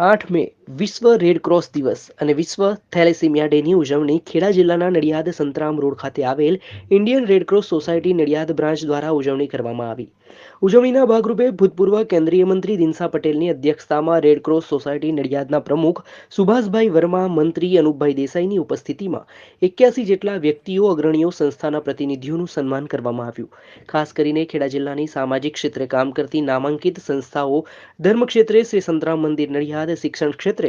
આઠ મે વિશ્વ red cross દિવસ અને વિશ્વ થેલેસીમિયા ડેની ઉજવણી ખેડા જિલ્લાના નડિયાદ સંતરામ રોડ ખાતે આવેલ Indian Red Cross Society Nadiad branch દ્વારા ઉજવણી કરવામાં આવી. ઉજવણીના ભાગરૂપે ભૂતપૂર્વ કેન્દ્રીય મંત્રી દિનસા પટેલની અધ્યક્ષતામાં રેડ ક્રોસ સોસાયટી નડિયાદના પ્રમુખ સુભાષભાઈ વર્મા, મંત્રી અનુપભાઈ દેસાઈની ઉપસ્થિતિમાં એક્યાસી જેટલા વ્યક્તિઓ, અગ્રણીઓ, સંસ્થાના પ્રતિનિધિઓનું સન્માન કરવામાં આવ્યું. ખાસ કરીને ખેડા જિલ્લાની સામાજિક ક્ષેત્રે કામ કરતી નામાંકિત સંસ્થાઓ ધર્મ ક્ષેત્રે શ્રી સંતરામ મંદિર, નડિયાદ શિક્ષણ ક્ષેત્રે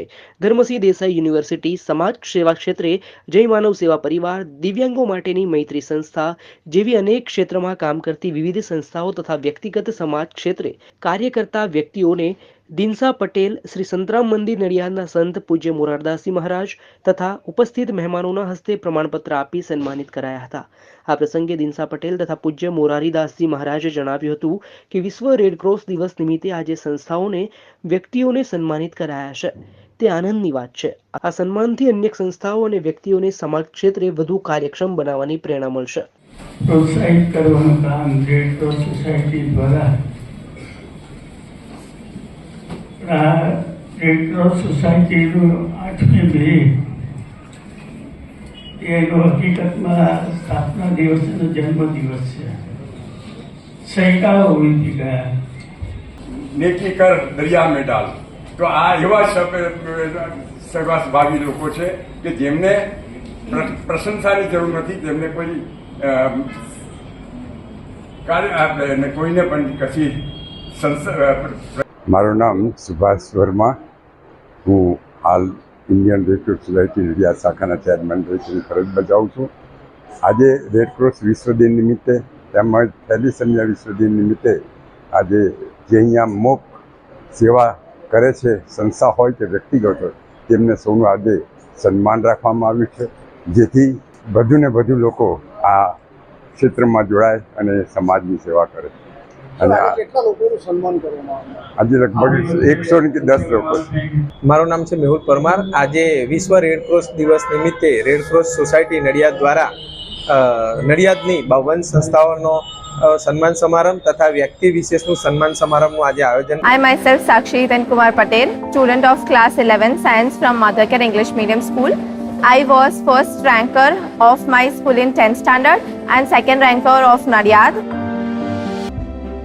ધર્મસિંહ દેસાઈ યુનિવર્સિટી, સમાજ સેવા ક્ષેત્રે, જય માનવ સેવા પરિવાર, દિવ્યાંગો માટેની મૈત્રી સંસ્થા જેવી અનેક ક્ષેત્રમાં કામ કરતી વિવિધ સંસ્થાઓ તથા વ્યક્તિગત સમાજ ક્ષેત્રે કાર્ય કરતા વ્યક્તિઓને દિનસા પટેલ શ્રી સંતરામ મંદિર નડિયાદના સંત પૂજ્ય મોરારદાસજી મહારાજ તથા ઉપસ્થિત મહેમાનોના હસ્તે પ્રમાણપત્ર આપી સન્માનિત કરાયા હતા. આ પ્રસંગે દિનસા પટેલ તથા પૂજ્ય મોરારીદાસજી મહારાજે જણાવ્યું હતું કે વિશ્વ રેડ ક્રોસ દિવસ નિમિત્તે આજે સંસ્થાઓને, વ્યક્તિઓને સન્માનિત કરાયા છે. તે આનંદની વાત છે. આ સન્માનથી અન્ય સંસ્થાઓ અને વ્યક્તિઓને સમાજ ક્ષેત્રે વધુ કાર્યક્ષમ બનાવવાની પ્રેરણા મળશે. પ્રોત્સાહિત કરવાનું કામ રેડ સોસાયટી દ્વારા આ રેડ ક્રોસ સોસાયટીનું આઠમી મે એનો હકીકતમાં સ્થાપના દિવસ અને જન્મ દિવસ છે. સૈકાઓ વીતી ગયા. નેકી કર દરિયા મેં ડાલ તો આ એવા સર્વાસ ભાવી લોકો છે કે જેમને પ્ર- પ્રશંસાની જરૂર નથી, જેમને કોઈ કાર્ય કોઈને પણ કશી સંસ્થા મારું નામ સુભાષ વર્મા. હું હાલ Indian Red Cross Society India શાખાના ચેરમેન તરીકે ફરજ બજાવું છું. આજે રેડક્રોસ વિશ્વ દિન નિમિત્તે તેમજ થેલિસેમિયા વિશ્વ દિન નિમિત્તે આજે જે અહીંયા મોક સેવા કરે છે, સંસ્થા હોય કે વ્યક્તિગત હોય, તેમને સૌનું આજે સન્માન રાખવામાં આવ્યું છે. જેથી વધુ ને વધુ લોકો આ ક્ષેત્રમાં જોડાય અને સમાજની સેવા કરે. અને આજે લગભગ એકસો ને દસ લોકો મારું નામ છે મેહુલ પરમાર આજે વિશ્વ રેડ ક્રોસ દિવસ નિમિત્તે રેડ ક્રોસ સોસાયટી નડિયાદ દ્વારા નડિયાદની બાવન સંસ્થાઓનો સન્માન સમારંભ તથા વ્યક્તિ વિશેષનું સન્માન સમારંભનું આજે આયોજન I myself Sakshi Then Kumar Patel, student of class 11 science from Mothercare English Medium School. I was first ranker of my school in 10th standard and second ranker of Nadiad.